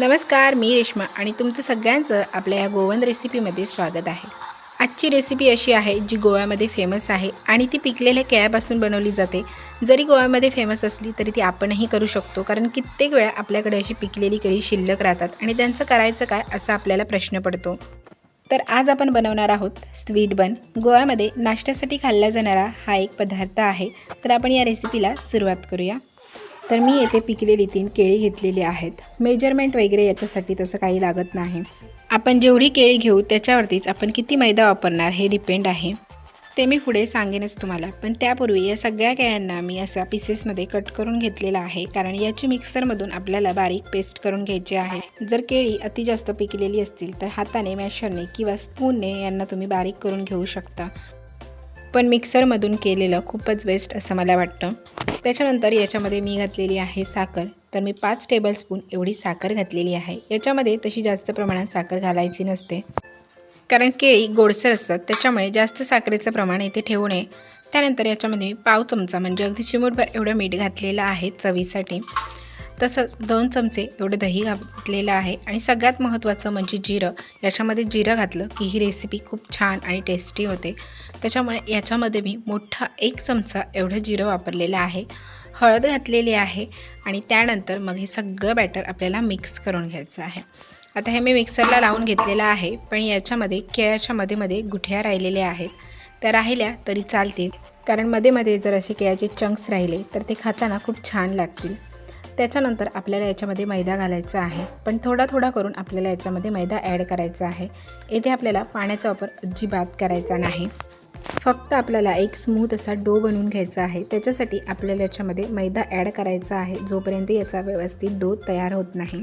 नमस्कार मी रेश्मा आणि तुमचं सगळ्यांचं आपल्या या गोवन रेसिपीमध्ये स्वागत आहे. आजची रेसिपी अशी आहे जी गोव्यामध्ये फेमस आहे आणि ती पिकलेल्या केळ्यापासून बनवली जाते. जरी गोव्यामध्ये फेमस असली तरी ती आपणही करू शकतो कारण कित्येक वेळा आपल्याकडे अशी पिकलेली केळी शिल्लक राहतात आणि त्यांचं करायचं काय असा आपल्याला प्रश्न पडतो. तर आज आपण बनवणार आहोत स्वीट बन. गोव्यामध्ये नाश्त्यासाठी खाल्ला जाणारा हा एक पदार्थ आहे. तर आपण या रेसिपीला सुरुवात करूया. तर मी येथे पिकलेली तीन केळी घेतलेली आहेत. मेजरमेंट वगैरे याच्यासाठी तसं काही लागत नाही. आपण जेवढी केळी घेऊ त्याच्यावरतीच आपण किती मैदा वापरणार हे डिपेंड आहे. ते मी पुढे सांगेनच तुम्हाला. पण त्यापूर्वी या सगळ्या केळ्यांना मी असा पीसेसमध्ये कट करून घेतलेला आहे. कारण याची मिक्सरमधून आपल्याला बारीक पेस्ट करून घ्यायची आहे. जर केळी अति जास्त पिकलेली असतील तर हाताने मॅशरने किंवा स्पूनने यांना तुम्ही बारीक करून घेऊ शकता. पण मिक्सरमधून केलेलं खूपच बेस्ट असं मला वाटतं. त्याच्यानंतर याच्यामध्ये मी घातलेली आहे साखर. तर मी पाच टेबलस्पून एवढी साखर घातलेली आहे. याच्यामध्ये तशी जास्त प्रमाणात साखर घालायची नसते. कारण केळी गोडसर असतात. त्याच्यामुळे जास्त साखरेचं प्रमाण इथे ठेवू नये. त्यानंतर याच्यामध्ये मी पाव चमचा म्हणजे अगदी चिमूटभर एवढं मीठ घातलेलं आहे चवीसाठी. तसंच दोन चमचे एवढं दही घातलेलं आहे. आणि सगळ्यात महत्त्वाचं म्हणजे जिरं. याच्यामध्ये जिरं घातलं की ही रेसिपी खूप छान आणि टेस्टी होते. त्याच्यामुळे याच्यामध्ये मी मोठा एक चमचा एवढं जिरं वापरलेलं आहे. हळद घातलेली आहे आणि त्यानंतर मग हे सगळं बॅटर आपल्याला मिक्स करून घ्यायचं आहे. आता हे मी मिक्सरला लावून घेतलेलं आहे पण याच्यामध्ये केळ्याच्या मध्ये मध्ये गुठ्या राहिलेल्या आहेत. त्या राहिल्या तरी चालतील. कारण मध्ये मध्ये जर असे केळ्याचे चंक्स राहिले तर ते खाताना खूप छान लागतील. त्याच्यानंतर आपल्याला याच्यामध्ये मैदा घालायचा आहे. पण थोडा थोडा करून आपल्याला याच्यामध्ये मैदा ॲड करायचा आहे. येथे आपल्याला पाण्याचा वापर अजिबात करायचा नाही. फक्त आपल्याला एक स्मूथ असा डो बनवून घ्यायचा आहे. त्याच्यासाठी आपल्याला याच्यामध्ये मैदा ॲड करायचा आहे. जोपर्यंत याचा व्यवस्थित डो तयार होत नाही.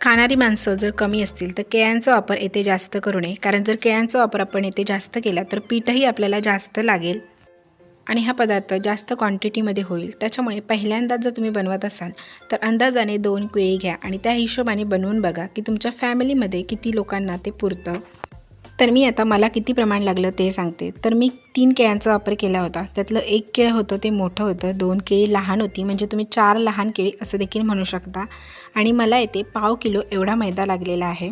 खाणारी माणसं जर कमी असतील तर केळ्यांचा वापर येथे जास्त करू नये. कारण जर केळ्यांचा वापर आपण येथे जास्त केला तर पीठही आपल्याला जास्त लागेल. आणि हा पदार्थ जास्त क्वांटिटीमध्ये होईल. त्याच्यामुळे पहिल्यांदा जर तुम्ही बनवत असाल तर अंदाजाने दोन केळी घ्या आणि त्या हिशोबाने बनवून बघा की तुमच्या फॅमिलीमध्ये किती लोकांना ते पुरतं. तर मी आता मला किती प्रमाण लागलं ते सांगते. तर मी तीन केळ्यांचा वापर केला होता. त्यातलं एक केळं होतं ते मोठं होतं. दोन केळी लहान होती. म्हणजे तुम्ही चार लहान केळी असं देखील म्हणू शकता. आणि मला येते पाव किलो एवढा मैदा लागलेला आहे.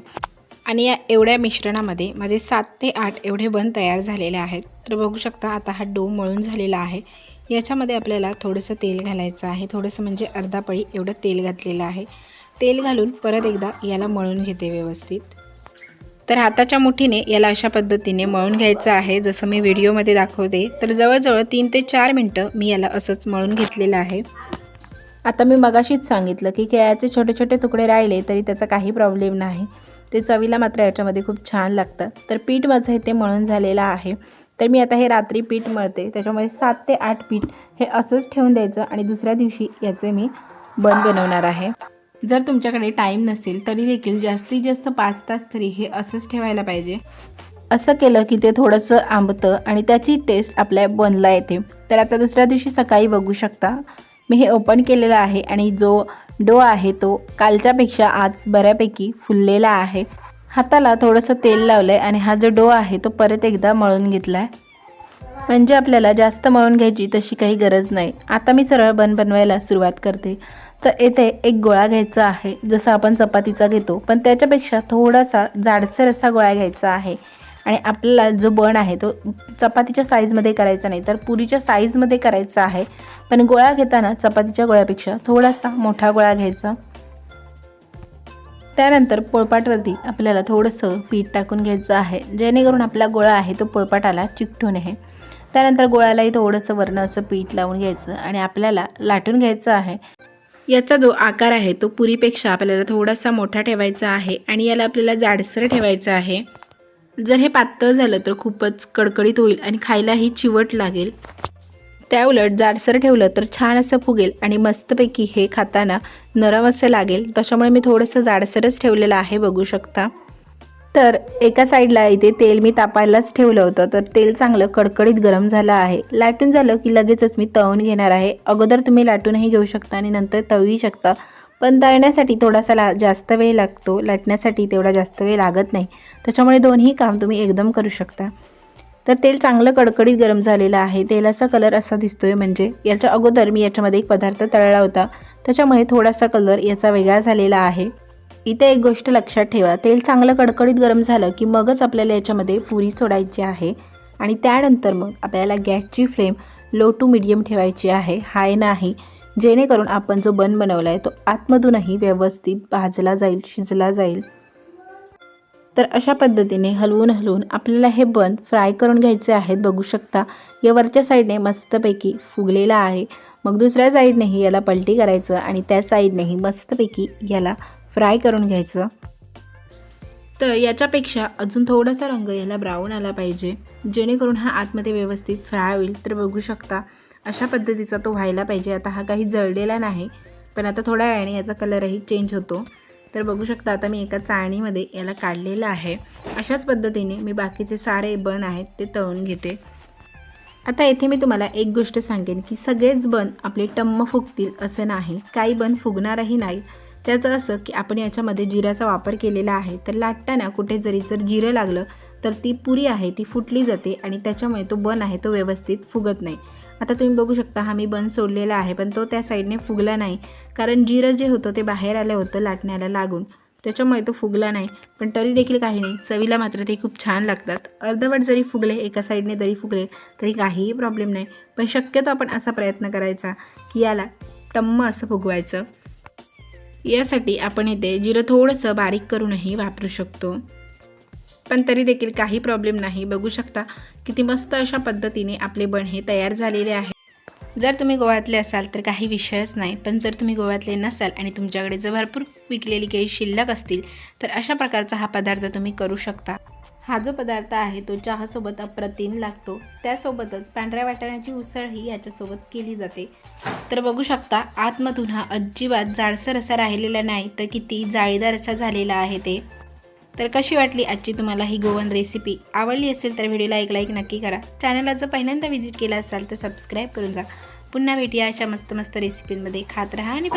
आणि या एवढ्या मिश्रणामध्ये माझे सात ते आठ एवढे बन तयार झालेले आहेत. तर बघू शकता आता हा डो मळून झालेला आहे. याच्यामध्ये आपल्याला थोडंसं तेल घालायचं आहे. थोडंसं म्हणजे अर्धा पळी एवढं तेल घातलेलं आहे. तेल घालून परत एकदा याला मळून घेते व्यवस्थित. तर हाताच्या मुठीने याला अशा पद्धतीने मळून घ्यायचं आहे. जसं मी व्हिडिओमध्ये दाखवते तर जवळजवळ तीन ते चार मिनटं मी याला असंच मळून घेतलेलं आहे. आता मी मगाशीच सांगितलं की केळ्याचे छोटे छोटे तुकडे राहिले तरी त्याचा काही प्रॉब्लेम नाही. ते चवीला मात्र याच्यामध्ये खूप छान लागतं. तर पीठ माझं इथे मळून झालेलं आहे. तर मी आता हे रात्री पीठ मळते. त्याच्यामध्ये सात ते आठ पीठ हे असंच ठेवून द्यायचं आणि दुसऱ्या दिवशी याचे मी बन बनवणार आहे. जर तुमच्याकडे टाईम नसेल तरी देखील जास्तीत जास्त पाच तास तरी हे असंच ठेवायला पाहिजे. असं केलं की ते थोडंसं आंबतं आणि त्याची टेस्ट आपल्या बनला येते. तर आता दुसऱ्या दिवशी सकाळी बघू शकता. मी हे ओपन केलेलं आहे आणि जो डो आहे तो कालच्यापेक्षा आज बऱ्यापैकी फुललेला आहे. हाताला थोडंसं तेल लावलं आहे आणि हा जो डो आहे तो परत एकदा मळून घेतला आहे म्हणजे आपल्याला जास्त मळून घ्यायची तशी काही गरज नाही. आता मी सरळ बन बनवायला सुरुवात करते. तर येथे एक गोळा घ्यायचा आहे. जसं आपण चपातीचा घेतो पण त्याच्यापेक्षा थोडासा जाडसर असा गोळा घ्यायचा आहे. आणि आपल्याला जो बण आहे तो चपातीच्या साईजमध्ये करायचा नाही तर पुरीच्या साईजमध्ये करायचा आहे. पण गोळा घेताना चपातीच्या गोळ्यापेक्षा थोडासा मोठा गोळा घ्यायचा. त्यानंतर पोळपाटवरती आपल्याला थोडंसं पीठ टाकून घ्यायचं आहे. जेणेकरून आपला गोळा आहे तो पोळपाटाला चिकटू नये. त्यानंतर गोळ्यालाही थोडंसं वरणं असं पीठ लावून घ्यायचं आणि आपल्याला लाटून घ्यायचं आहे. याचा जो आकार आहे तो पुरीपेक्षा आपल्याला थोडासा मोठा ठेवायचा आहे आणि याला आपल्याला जाडसर ठेवायचं आहे. जर हे पातळ झालं तर खूपच कडकडीत होईल आणि खायलाही चिवट लागेल. त्याउलट जाडसर ठेवलं तर छान असं फुगेल आणि मस्तपैकी हे खाताना नरम असं लागेल. त्याच्यामुळे मी थोडंसं जाडसरच ठेवलेलं आहे बघू शकता. तर एका साईडला इथे तेल मी तापायलाच ठेवलं होतं तर तेल चांगलं कडकडीत गरम झालं आहे. लाटून झालं की लगेचच मी तळून घेणार आहे. अगोदर तुम्ही लाटूनही घेऊ शकता आणि नंतर तळूही शकता. पण तळण्यासाठी थोडासा ला जास्त वेळ लागतो. लाटण्यासाठी तेवढा जास्त वेळ लागत नाही. त्याच्यामुळे दोन्ही काम तुम्ही एकदम करू शकता. तर तेल चांगलं कडकडीत गरम झालेलं आहे. तेलाचा कलर असा दिसतोय म्हणजे याच्या अगोदर मी याच्यामध्ये एक पदार्थ तळला होता. त्याच्यामुळे थोडासा कलर याचा वेगळा झालेला आहे. इथे एक गोष्ट लक्षात ठेवा. तेल चांगलं कडकडीत गरम झालं की मगच आपल्याला याच्यामध्ये पुरी सोडायची आहे. आणि त्यानंतर मग आपल्याला गॅसची फ्लेम लो टू मिडियम ठेवायची आहे. हाय नाही. जेणेकरून आपण जो बन बनवला आहे तो आतमधूनही व्यवस्थित भाजला जाईल शिजला जाईल. तर अशा पद्धतीने हलवून हलवून आपल्याला हे बन फ्राय करून घ्यायचे आहेत. बघू शकता या वरच्या साईडने मस्तपैकी फुगलेला आहे. मग दुसऱ्या साईडनेही याला पलटी करायचं आणि त्या साईडनेही मस्तपैकी याला फ्राय करून घ्यायचं. तर याच्यापेक्षा अजून थोडासा रंग याला ब्राऊन आला पाहिजे. जेणेकरून हा आतमध्ये व्यवस्थित फ्राय होईल. तर बघू शकता अशा पद्धतीचा तो व्हायला पाहिजे. आता हा काही जळलेला नाही पण आता थोड्या वेळाने याचा कलरही चेंज होतो. तर बघू शकता आता मी एका चाळणीमध्ये याला काढलेलं आहे. अशाच पद्धतीने मी बाकीचे सारे बन आहेत ते तळून घेते. आता येथे मी तुम्हाला एक गोष्ट सांगेन की सगळेच बन आपले टम्म फुगतील असं नाही. काही बन फुगणारही नाही त्याचं असं की आपण याच्यामध्ये जिऱ्याचा वापर केलेला आहे तर लाटताना कुठे जरी जर जिरं लागलं तर ती पुरी आहे ती फुटली जाते आणि त्याच्यामुळे तो बन आहे तो व्यवस्थित फुगत नाही. आता तुम्ही बघू शकता हा मी बन सोडलेला आहे पण तो त्या साईडने फुगला नाही. कारण जिरं जे होतं ते बाहेर आलं होतं लाटण्याला लागून. त्याच्यामुळे तो फुगला नाही. पण तरी देखील काही नाही. चवीला मात्र ते खूप छान लागतात. अर्धवट जरी फुगले एका साईडने जरी फुगले तरी काहीही प्रॉब्लेम नाही. पण शक्यतो आपण असा प्रयत्न करायचा की याला टम्म असं फुगवायचं. यासाठी आपण इथे जिरं थोडंसं बारीक करूनही वापरू शकतो. पण तरी देखील काही प्रॉब्लेम नाही. बघू शकता किती मस्त अशा पद्धतीने आपले बन हे तयार झालेले आहे. जर तुम्ही गोव्यातले असाल तर काही विषयच नाही. पण जर तुम्ही गोव्यातले नसाल आणि तुमच्याकडे जर भरपूर विकलेली केळी शिल्लक असतील तर अशा प्रकारचा हा पदार्थ तुम्ही करू शकता. हा जो पदार्थ आहे तो चहासोबत अप्रतिम लागतो. त्यासोबतच पांढऱ्या वाटाण्याची उसळही याच्यासोबत केली जाते. तर बघू शकता आतमधून हा अजिबात जाडसर असा राहिलेला नाही तर किती जाळीदार असा झालेला आहे ते. तर कशी वाटली आजची तुम्हाला ही गोवन रेसिपी? आवडली असेल तर व्हिडिओला एक लाईक नक्की करा. चॅनलला जर पहिल्यांदा व्हिजिट केला असाल तर सबस्क्राईब करून जा. पुन्हा भेटूया अशा मस्त मस्त रेसिपींमध्ये. खात राहा आणि